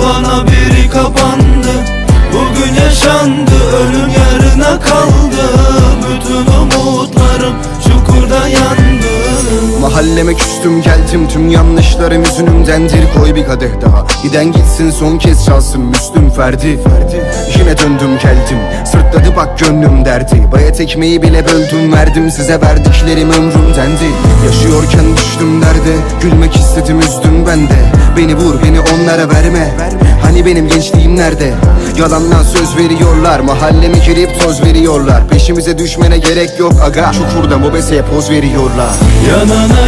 bana biri kapandı. Bugün yaşandı ölüm yarına kaldı Mahalleme küstüm geldim. Tüm yanlışlarım yüzünümdendir koy bir kadeh daha. Giden gitsin son kez çalsın Müslüm Ferdi. Ferdi Yine döndüm geldim. Sırtladı bak gönlüm derdi. Bayat ekmeği bile böldüm verdim size verdiklerim ömrümdendi Yaşıyorken düştüm derde gülmek istedim üzdüm ben de. Beni vur beni onlara verme. Hani benim gençliğim nerede? Yalandan söz veriyorlar Mahalleme girip toz veriyorlar. Peşimize düşmene gerek yok aga. Çukurda mobeseye poz veriyorlar. Yanana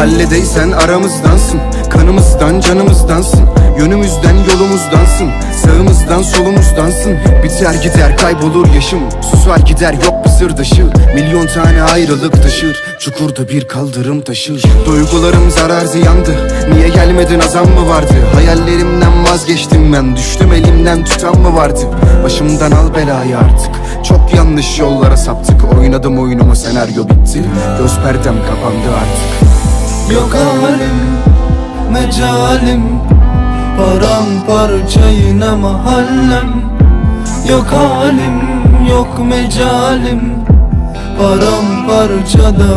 Mahalledeysen aramızdansın Kanımızdan canımızdansın Yönümüzden yolumuzdansın Sağımızdan solumuzdansın. Biter gider kaybolur yaşım Susar gider yok bir sırdaşı Milyon tane ayrılık taşır Çukurda bir kaldırım taşır. Duygularım zarar ziyandı Niye gelmedin azam mı vardı? Hayallerimden vazgeçtim ben Düştüm elimden tutan mı vardı? Başımdan al belayı artık Çok yanlış yollara saptık. Oynadım oyunumu senaryo bitti. Göz perdem kapandı artık Yok halim, mecalim Paramparça yine mahallem. Yok halim, yok mecalim Paramparça da